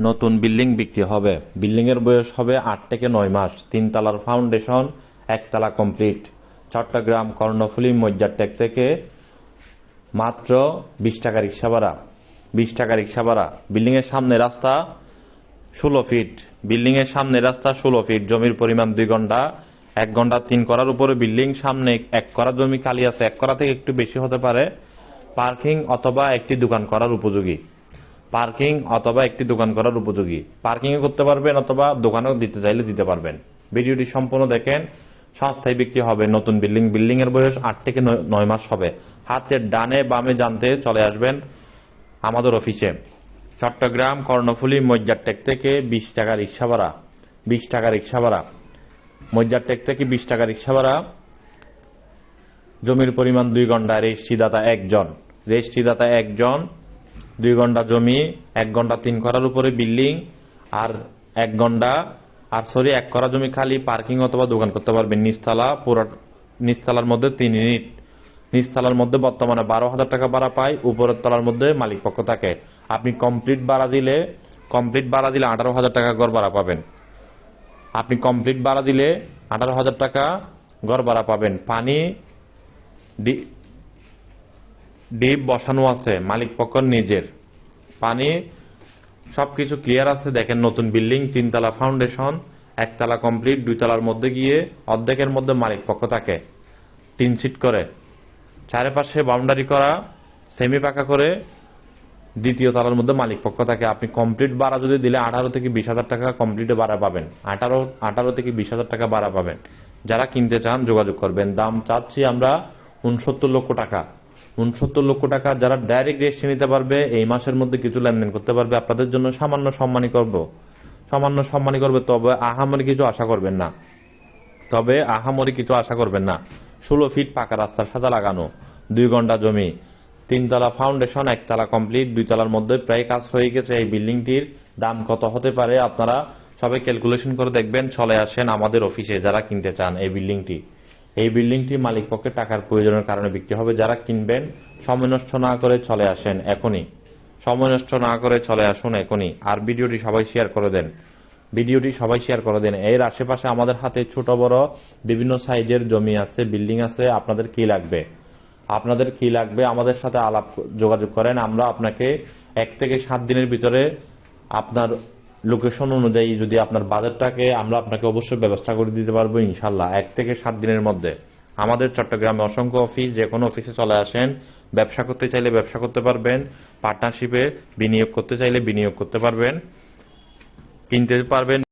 নতুন বিল্ডিং বিক্রি হবে। বিল্ডিং এর বয়স হবে আট থেকে নয় মাস। তিনতলার ফাউন্ডেশন, একতলা কমপ্লিট। চট্টগ্রাম কর্ণফুলী মজ্জারটেক থেকে মাত্র বিশ টাকা রিক্সা ভাড়া। বিশ টাকা রিক্সা ভাড়া। বিল্ডিং এর সামনে রাস্তা ষোলো ফিট। বিল্ডিং এর সামনে রাস্তা ষোলো ফিট। জমির পরিমাণ দুই ঘণ্টা। এক ঘণ্টা তিন করার উপরে বিল্ডিং, সামনে এক করা জমি খালি আছে। এক করা থেকে একটু বেশি হতে পারে। পার্কিং অথবা একটি দোকান করার উপযোগী। পার্কিং অথবা একটি দোকান করার উপযোগী। পার্কিং করতে পারবেন অথবা দোকানেও দিতে চাইলে দিতে পারবেন। ভিডিওটি সম্পূর্ণ দেখেন। সস্তায় বিক্রি হবে নতুন বিল্ডিং। বিল্ডিং এর বয়স আট থেকে নয় মাস হবে। হাতের ডানে বামে জানতে চলে আসবেন আমাদের অফিসে। চট্টগ্রাম, কর্ণফুলী, মজ্জারটেক থেকে বিশ টাকা রিক্সা ভাড়া। বিশ টাকা রিক্সা ভাড়া। মজ্জারটেক থেকে বিশ টাকা রিক্সা ভাড়া। জমির পরিমাণ দুই ঘণ্টা। রেজিস্ট্রিদাতা একজন। রেজিস্ট্রিদাতা একজন। দুই ঘণ্টা জমি, এক ঘণ্টা তিন করার উপরে বিল্ডিং, আর এক ঘণ্টা, আর সরি, এক করা জমি খালি পার্কিং অথবা দোকান করতে পারবেন। নিচতলা, পুরো, নিচতলার মধ্যে তিন ইউনিট। নিচতলার মধ্যে বর্তমানে বারো হাজার টাকা ভাড়া পায়, উপরের তলার মধ্যে মালিক পক্ষ থাকে। আপনি কমপ্লিট ভাড়া দিলে, কমপ্লিট ভাড়া দিলে আঠারো হাজার টাকা গড় ভাড়া পাবেন। আপনি কমপ্লিট ভাড়া দিলে আঠারো হাজার টাকা গড় ভাড়া পাবেন। পানি ডিপ বসানো আছে, মালিক পক্ষ নিজের। পানি, সবকিছু ক্লিয়ার আছে, দেখেন নতুন বিল্ডিং, তিনতলা ফাউন্ডেশন একতলা কমপ্লিট দুইতলার মধ্যে গিয়ে অর্ধেকের মধ্যে মালিক পক্ষ থাকে। টিন সিট করে। চারিপাশে বাউন্ডারি করা সেমি পাকা করে দ্বিতীয় তলার মধ্যে মালিক পক্ষ থাকে। আপনি কমপ্লিট ভাড়া যদি দিলে আঠারো থেকে বিশ হাজার টাকা কমপ্লিটে ভাড়া পাবেন। আঠারো আঠারো থেকে বিশ হাজার টাকা ভাড়া পাবেন। যারা কিনতে চান, যোগাযোগ করবেন। দাম চাচ্ছি আমরা উনসত্তর লক্ষ টাকা। উনসত্তর লক্ষ টাকা যারা ডাইরেক্ট রেজিস্ট্রি নিতে পারবে, এই মাসের মধ্যে কিছু লেনদেন করতে পারবে। আপনাদের জন্য সামান্য সম্মানী করব। সামান্য সম্মানী করবে, তবে আহামরি কিছু আশা করবেন না। তবে আহামরি কিছু আশা করবেন না। ষোলো ফিট পাকা রাস্তার সাথে লাগানো, দুই ঘণ্টা জমি, তিনতলা ফাউন্ডেশন একতলা কমপ্লিট দুইতলার মধ্যে প্রায় কাজ হয়ে গেছে এই বিল্ডিংটির। দাম কত হতে পারে আপনারা সবাই ক্যালকুলেশন করে দেখবেন, চলে আসেন আমাদের অফিসে যারা কিনতে চান এই বিল্ডিংটি। এই বিল্ডিংটি মালিক পক্ষে টাকার প্রয়োজনের কারণে বিক্রি হবে। যারা কিনবেন, সময় নষ্ট না করে চলে আসেন এখনই। সময় নষ্ট না করে চলে আসুন এখনই। আর ভিডিওটি সবাই শেয়ার করে দেন। ভিডিওটি সবাই শেয়ার করে দেন। এর আশেপাশে আমাদের হাতে ছোট, বড় বিভিন্ন সাইজের জমি আছে, বিল্ডিং আছে। আপনাদের কি লাগবে? আপনাদের কি লাগবে? আমাদের সাথে আলাপ যোগাযোগ করেন। আমরা আপনাকে এক থেকে সাত দিনের ভিতরে আপনার লোকেশন অনুযায়ী যদি আপনার বাজারটাকে আমরা আপনাকে অবশ্যই ব্যবস্থা করে দিতে পারব ইনশাল্লাহ এক থেকে সাত দিনের মধ্যে। আমাদের চট্টগ্রামে অসংখ্য অফিস যে কোনো অফিসে চলে আসেন। ব্যবসা করতে চাইলে ব্যবসা করতে পারবেন। পার্টনারশিপে বিনিয়োগ করতে চাইলে বিনিয়োগ করতে পারবেন। কিনতে পারবেন।